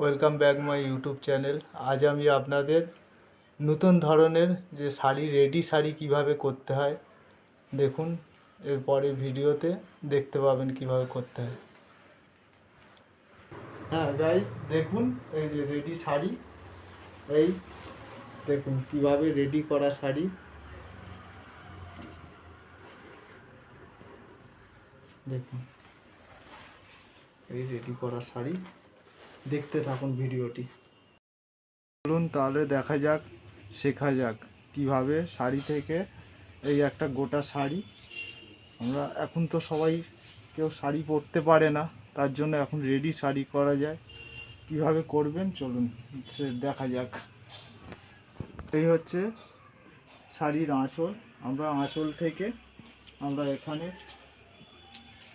Welcome back my YouTube channel. আজ আমি আপনাদের নতুন ধরনের যে শাড়ি, রেডি শাড়ি কীভাবে করতে হয়, দেখুন। এরপরে ভিডিওতে দেখতে পাবেন কীভাবে করতে হয়। হ্যাঁ গাইস দেখুন, এই যে রেডি শাড়ি। এই দেখুন, কীভাবে রেডি করা শাড়ি। দেখুন, এই রেডি করা শাড়ি। দেখতে থাকুন ভিডিওটি। চলুন তাহলে দেখা যাক, শেখা যাক কীভাবে শাড়ি থেকে এই একটা গোটা শাড়ি। আমরা এখন তো সবাই কেউ শাড়ি পরতে পারে না, তার জন্য এখন রেডি শাড়ি করা যায়। কীভাবে করবেন? চলুন, সে দেখা যাক। এই হচ্ছে শাড়ির আঁচল। আমরা আঁচল থেকে আমরা এখানে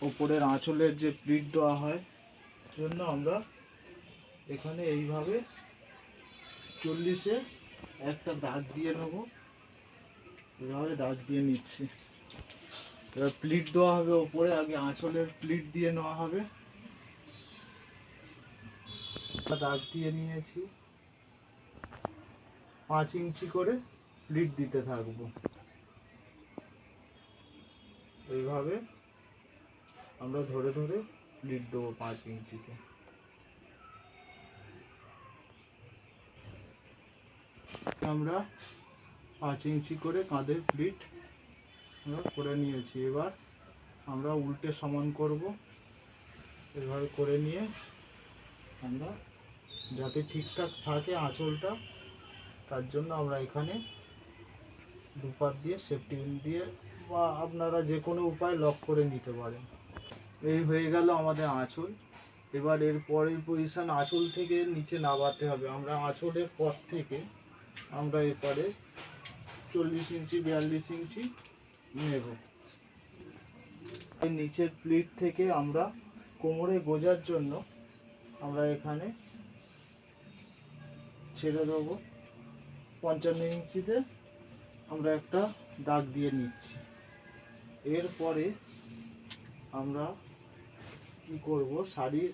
ওপরের আঁচলের যে প্লিট দেওয়া হয় জন্য আমরা এখানে এইভাবে চল্লিশে একটা দাগ দিয়ে নেব। এভাবে দাগ দিয়ে নিচ্ছি। এবার প্লিট দেওয়া হবে ওপরে, আগে আঁচলের প্লিট দিয়ে নেওয়া হবে। দাগ দিয়ে নিয়েছি। পাঁচ ইঞ্চি করে প্লিট দিতে থাকব। এইভাবে আমরা ধরে ধরে প্লিট দেবো পাঁচ ইঞ্চিতে। আমরা পাঁচ ইঞ্চি করে কাঁধের প্লিট আমরা করে নিয়েছি। এবার আমরা উল্টে সমান করব। এভাবে করে নিয়ে আমরা যাতে ঠিকঠাক থাকে আঁচলটা, তার জন্য আমরা এখানে দুপাত দিয়ে সেফটি দিয়ে বা আপনারা যে কোনো উপায় লক করে নিতে পারেন। এই হয়ে গেল আমাদের আঁচল। এবার এর পরের পজিশন আঁচল থেকে নিচে নামাতে হবে। আমরা আঁচলের পর থেকে আমরা এরপরে চল্লিশ ইঞ্চি, বিয়াল্লিশ ইঞ্চি নেব। নিচের প্লিট থেকে আমরা কোমরে গোজার জন্য আমরা এখানে ছেড়ে দেবো। পঞ্চান্ন ইঞ্চিতে আমরা একটা দাগ দিয়ে নিচ্ছি। এরপরে আমরা কি করব? শাড়ির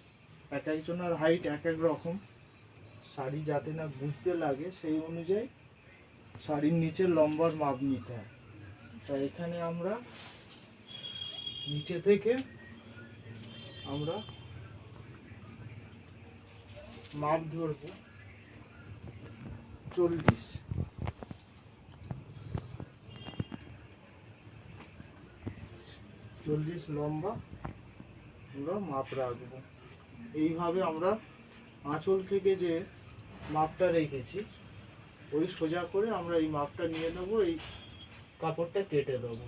এক একজনের হাইট এক এক রকম। শাড়ি যাতে না বুঝতে লাগে, সেই অনুযায়ী শাড়ির নিচে লম্বার মাপ নিতে হয়। তাই এখানে আমরা নিচে থেকে আমরা মাপ ধরব চল্লিশ। চল্লিশ লম্বা আমরা মাপ রাখব। এইভাবে আমরা আঁচল থেকে যে মাপটা রেখেছি। ওই সোজা করে আমরা এই মাপটা নিয়ে নেব, এই কাপড়টা কেটে দেবো।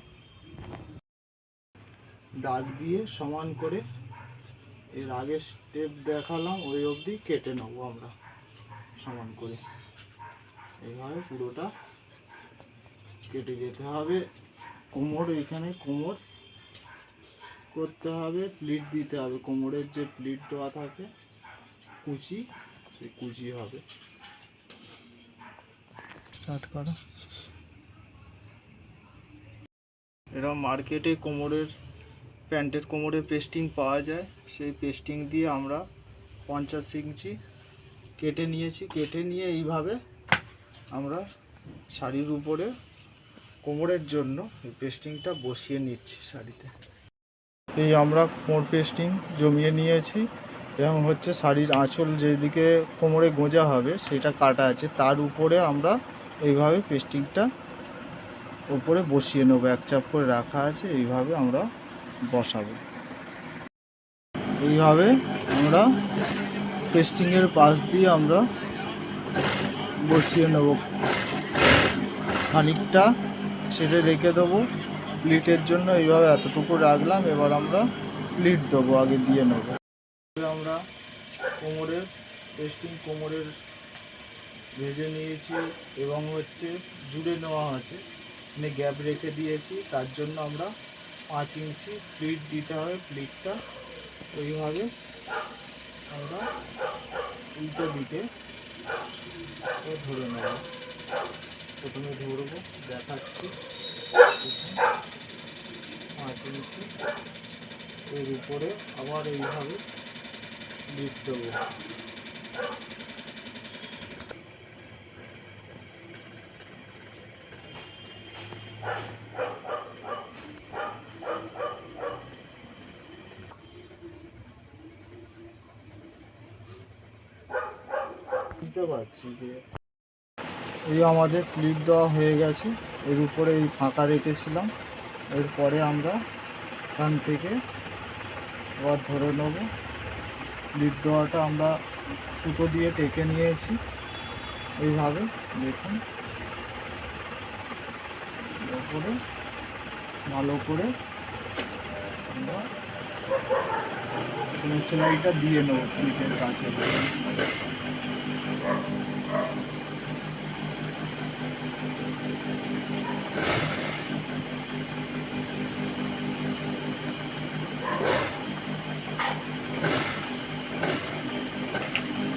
দাগ দিয়ে সমান করে এর আগে স্টেপ দেখালাম, ওই অবধি কেটে নেব আমরা, সমান করে। এইভাবে পুরোটা কেটে যেতে হবে। কোমর, এখানে কোমর করতে হবে প্লিট দিতে হবে। কোমরের যে প্লিট দেওয়া থাকে, কুচি কুচি হবে। স্টার্ট করো। এরকম মার্কেটে কোমরের প্যান্টের কোমরে পেস্টিং পাওয়া যায়। সেই পেস্টিং দিয়ে আমরা পঞ্চাশ ইঞ্চি কেটে নিয়েছি। কেটে নিয়ে এইভাবে আমরা শাড়ির উপরে কোমরের জন্য এই পেস্টিংটা বসিয়ে নিচ্ছি শাড়িতে। এই আমরা কোমর পেস্টিং জমিয়ে নিয়েছি। এবং হচ্ছে শাড়ির আঁচল যেদিকে কোমরে গোঁজা হবে, সেটা কাটা আছে। তার উপরে আমরা এইভাবে পেস্টিংটা উপরে বসিয়ে নেব। এক চাপ করে রাখা আছে, এইভাবে আমরা বসাবো। এইভাবে আমরা পেস্টিংয়ের পাশ দিয়ে আমরা বসিয়ে নেব। খানিকটা ছেড়ে রেখে দেবো। প্লিটের জন্য এইভাবে এতটুকু রাখলাম। এবার আমরা প্লিট দেবো, আগে দিয়ে নেব। আমরা কোমরের পেস্টিং কোমরের ভেজে নিয়েছি এবং হচ্ছে জুড়ে নেওয়া আছে। মানে গ্যাপ রেখে দিয়েছি, তার জন্য আমরা পাঁচ ইঞ্চি প্লিট দিতে হবে, প্লিটটা ওইভাবে আমরা উল্টো দিকে ধরে নেব। প্রথমে ধরবো, দেখাচ্ছি। পাঁচ ইঞ্চি। এর উপরে আবার এইভাবে দেবো বুঝতে পারছি যে এই আমাদের ক্লিপ দেওয়া হয়ে গেছে। এর উপরে এই ফাঁকা রেখেছিলাম। এরপরে আমরা এখান থেকে আবার ধরে নেব। ক্লিপ দেওয়াটা আমরা সুতো দিয়ে টেকে নিয়েছি। এইভাবে দেখুন। এরপরে ভালো করে আমরা সেলাইটা দিয়ে নেব কাছে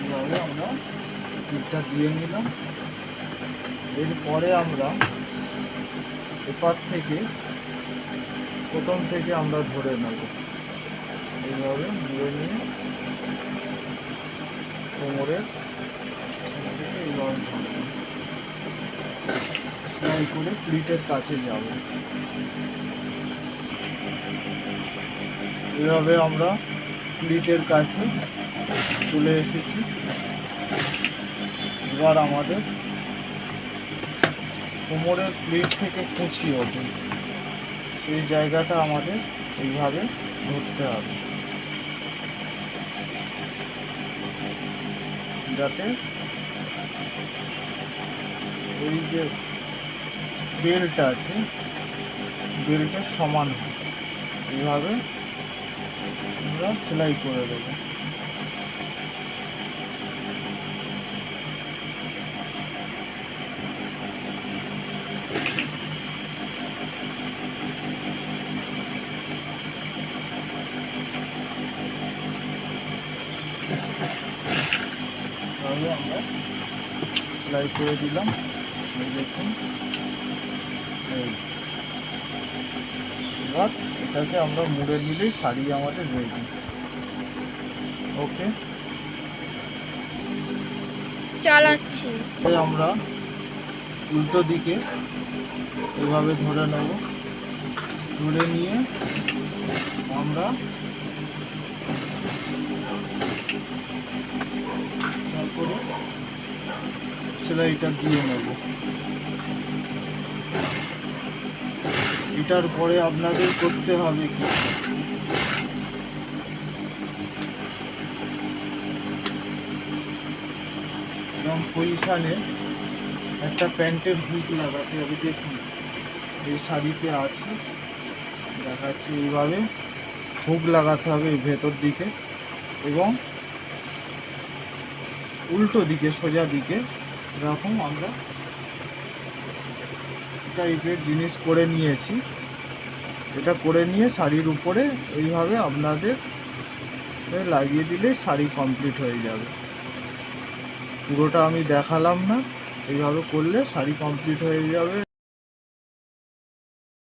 এভাবে আমরা ক্লিপটা দিয়ে নিলাম। এরপরে আমরা এপার থেকে প্রথম থেকে আমরা ধরে নেব। এইভাবে ধরে নিয়ে কোমরের এইভাবে সেলাই করে প্লিটের কাছে যাব। এভাবে আমরা প্লিটের কাছে চলে এসেছি। এবার আমাদের কোমরের প্লেট থেকে কুচি ওঠে সেই জায়গাটা আমাদের এইভাবে ধরতে হবে। যাতে এই যে বেল্ট আছে বেল্টের সমান এইভাবে আমরা সেলাই করে দেবো তাহলে আমরা সেলাই করে দিলাম। এই দেখুন। এই। এবার এটাকে আমরা মুড়ে নিলেই শাড়ি আমাদের রেডি ওকে চালাচ্ছি। আমরা উল্টো দিকে এভাবে ধরে নেব। ধরে নিয়ে আমরা তারপরে সেলাইটা দিয়ে নেব। এটার পরে আপনাদের করতে হবে কি? এরকম পজিশানে একটা প্যান্টের হুক লাগাতে হবে, দেখুন। এই শাড়িতে আছে, দেখাচ্ছি এইভাবে। হুক লাগাতে হবে ভেতর দিকে। এবং উল্টো দিকে, সোজা দিকে, এরকম আমরা টাইপের জিনিস করে নিয়েছি। এটা করে নিয়ে শাড়ির উপরে এইভাবে আপনাদের লাগিয়ে দিলে শাড়ি কমপ্লিট হয়ে যাবে। পুরোটা আমি দেখালাম না। এইভাবে করলে শাড়ি কমপ্লিট হয়ে যাবে।